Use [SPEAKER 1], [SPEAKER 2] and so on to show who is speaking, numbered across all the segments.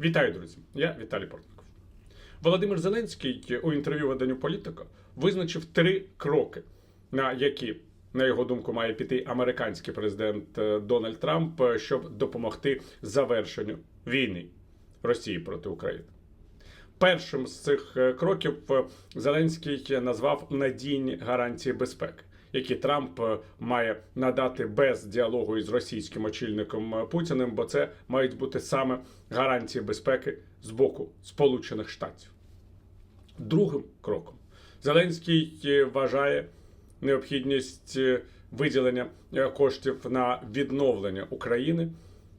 [SPEAKER 1] Вітаю, друзі! Я Віталій Портников. Володимир Зеленський у інтерв'ю виданню Політика визначив три кроки, на які, на його думку, має піти американський президент е, Дональд Трамп, е, щоб допомогти завершенню війни Росії проти України. Першим з цих е, кроків е, Зеленський назвав надійні гарантії безпеки, які Трамп е, має надати без діалогу із російським очільником е, Путіним, бо це мають бути саме гарантії безпеки з боку Сполучених Штатів. Другим кроком Зеленський е, вважає необхідність виділення коштів на відновлення України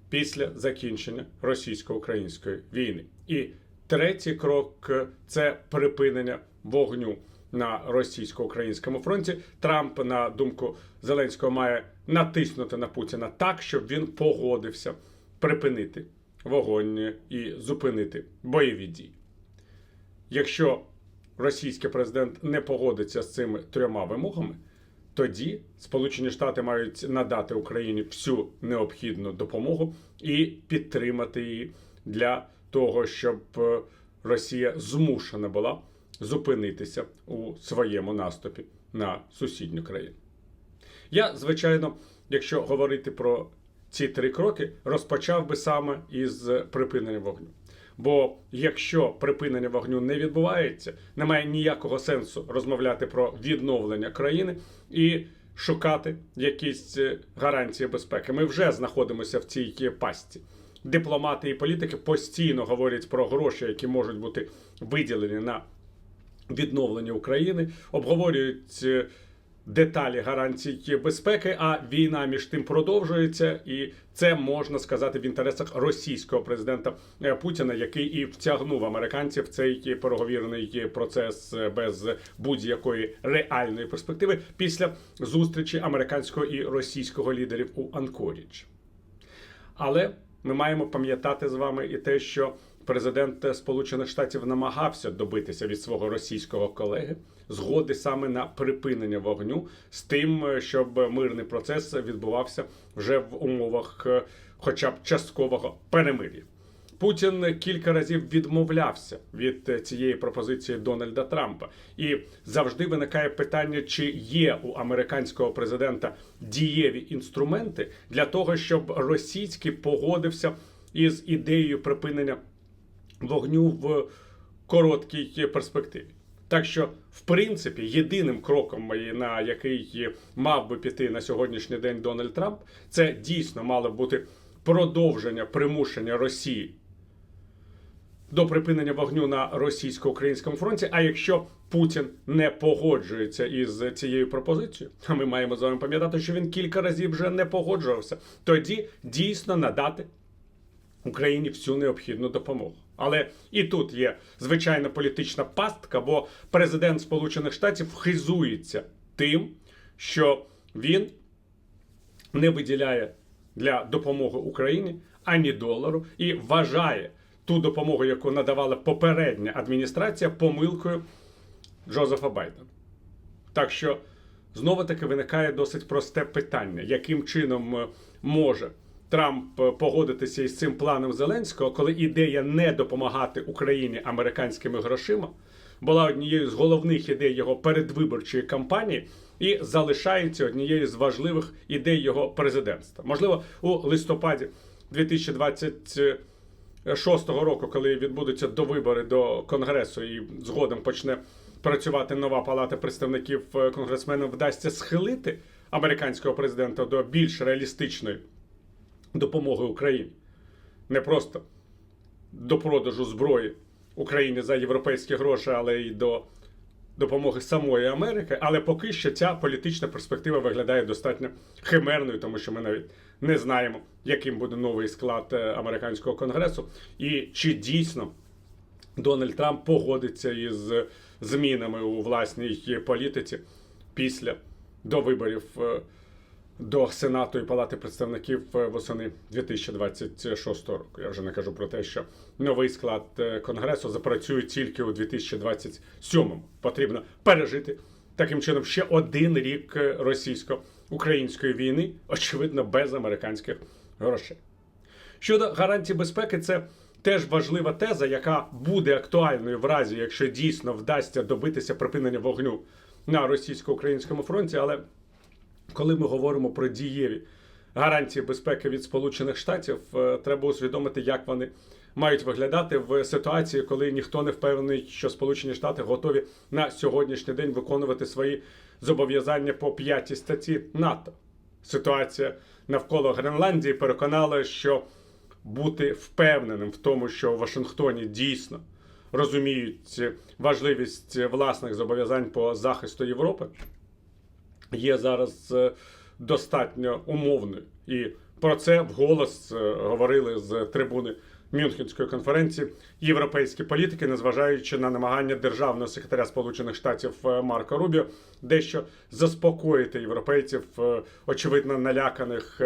[SPEAKER 1] після закінчення російсько-української війни. І третій крок це припинення вогню на російсько-українському фронті. Трамп, на думку Зеленського, має натиснути на Путіна так, щоб він погодився припинити вогонь і зупинити бойові дії. Якщо російський президент не погодиться з цими трьома вимогами, тоді Сполучені Штати мають надати Україні всю необхідну допомогу і підтримати її для того, щоб е, Росія змушена була зупинитися у своєму наступі на сусідню країну. Я, звичайно, якщо говорити про ці три кроки, розпочав би саме із припинення вогню. Бо якщо припинення вогню не відбувається, немає ніякого сенсу розмовляти про відновлення країни і шукати якісь е, гарантії безпеки. Ми вже знаходимося в цій пастці. Дипломати і політики постійно говорять про гроші, які можуть бути виділені на відновлення України, обговорюють е, деталі гарантій безпеки. А війна між тим продовжується, і це можна сказати в інтересах російського президента е, Путіна, який і втягнув американців в цей переговірний процес е, без будь-якої реальної перспективи після зустрічі американського і російського лідерів у Анкорідж. Але ми маємо пам'ятати з вами і те, що президент Сполучених Штатів намагався добитися від свого російського колеги згоди саме на припинення вогню з тим, щоб мирний процес відбувався вже в умовах, е, хоча б часткового перемир'я. Путін кілька разів відмовлявся від цієї пропозиції Дональда Трампа, і завжди виникає питання, чи є у американського президента дієві інструменти для того, щоб російський погодився із ідеєю припинення вогню в короткій перспективі. Так що, в принципі, єдиним кроком, на який мав би піти на сьогоднішній день Дональд Трамп, це дійсно мало бути продовження примушення Росії до припинення вогню на російсько-українському фронті. А якщо Путін не погоджується із цією пропозицією, а ми маємо з вами пам'ятати, що він кілька разів вже не погоджувався, тоді дійсно надати Україні всю необхідну допомогу. Але і тут є звичайна політична пастка, бо президент Сполучених Штатів хизується тим, що він не виділяє для допомоги Україні ані долару і вважає ту допомогу, яку надавала попередня адміністрація, помилкою Джозефа Байдена. Так що знову таки виникає досить просте питання, яким чином е, може Трамп е, погодитися із цим планом Зеленського, коли ідея не допомагати Україні американськими грошима була однією з головних ідей його передвиборчої кампанії і залишається однією з важливих ідей його президентства. Можливо, у листопаді 2026 року, коли відбудуться довибори до конгресу і згодом почне працювати нова палата представників е, конгресменам, вдасться схилити американського президента до більш реалістичної допомоги Україні. Не просто до продажу зброї Україні за європейські гроші, але й до допомоги самої Америки. Але поки що ця політична перспектива виглядає достатньо химерною, тому що ми навіть не знаємо, яким буде новий склад е, американського конгресу, і чи дійсно Дональд Трамп погодиться із змінами у власній політиці після до виборів е, до Сенату і Палати представників е, восени 2026 року. Я вже не кажу про те, що новий склад е, конгресу запрацює тільки у 2027-му. Потрібно пережити таким чином ще один рік е, російсько-української війни, очевидно, без американських грошей. Щодо гарантій безпеки, це теж важлива теза, яка буде актуальною в разі, якщо дійсно вдасться добитися припинення вогню на російсько-українському фронті. Але коли ми говоримо про дієві гарантії безпеки від Сполучених Штатів, е, треба усвідомити, як вони мають виглядати в ситуації, коли ніхто не впевнений, що Сполучені Штати готові на сьогоднішній день виконувати свої зобов'язання по п'ятій статті НАТО. Ситуація навколо Гренландії переконала, що бути впевненим в тому, що у Вашингтоні дійсно розуміють важливість власних зобов'язань по захисту Європи, є зараз е, достатньо умовною. І про це вголос е, говорили з трибуни Мюнхенської конференції європейські політики, незважаючи на намагання державного секретаря Сполучених Штатів е, Марка Рубіо дещо заспокоїти європейців, очевидно наляканих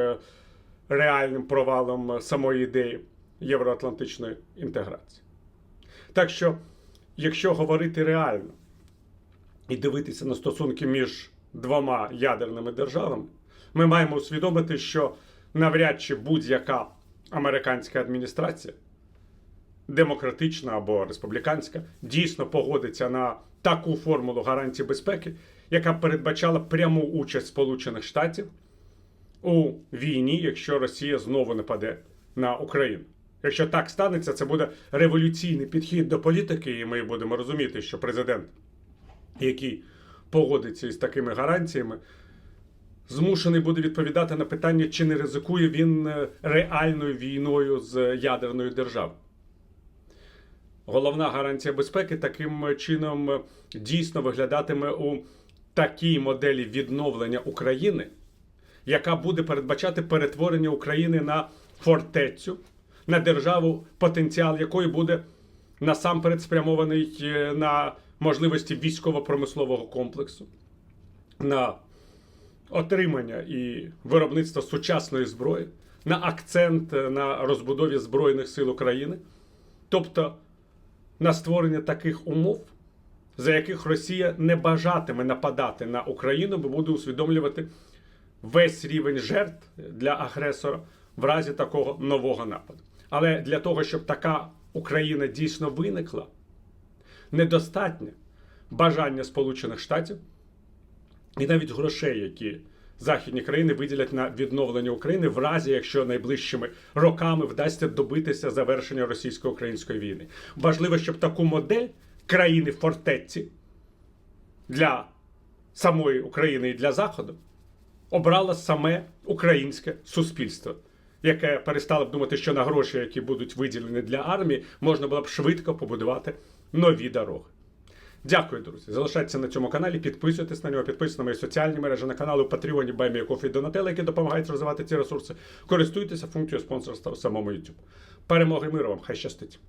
[SPEAKER 1] реальним провалом самої ідеї євроатлантичної інтеграції. Так що, якщо говорити реально і дивитися на стосунки між двома ядерними державами, ми маємо усвідомити, що навряд чи будь-яка американська адміністрація, демократична або республіканська, дійсно погодиться на таку формулу гарантії безпеки, яка передбачала пряму участь Сполучених Штатів у війні, якщо Росія знову нападе на Україну. Якщо так станеться, це буде революційний підхід до політики, і ми будемо розуміти, що президент, який погодиться із такими гарантіями, змушений буде відповідати на питання, чи не ризикує він е, реальною війною з ядерною державою. Головна гарантія безпеки таким чином е, дійсно виглядатиме у такій моделі відновлення України, яка буде передбачати перетворення України на фортецю, на державу, потенціал якої буде насамперед спрямований е, на можливості військово-промислового комплексу, на отримання і виробництво сучасної зброї, на акцент на розбудові Збройних сил України, тобто на створення таких умов, за яких Росія не бажатиме нападати на Україну, бо буде усвідомлювати весь рівень жертв для агресора в разі такого нового нападу. Але для того, щоб така Україна дійсно виникла, недостатньо бажання Сполучених Штатів і навіть грошей, які західні країни виділять на відновлення України, в разі якщо найближчими роками вдасться добитися завершення російсько-української війни. Важливо, щоб таку модель країни фортеці для самої України і для Заходу обрало саме українське суспільство. Яке перестало б думати, що на гроші, які будуть виділені для армії, можна було б швидко побудувати нові дороги. Дякую, друзі. Залишайтеся на цьому каналі, підписуйтесь на нього, підписуйтесь на мої соціальні мережі на канали у Патреоні, Баймі, Кофі Донателла, які допомагають розвивати ці ресурси. Користуйтеся функцією спонсорства у самому YouTube. Перемоги миру вам, хай щастить!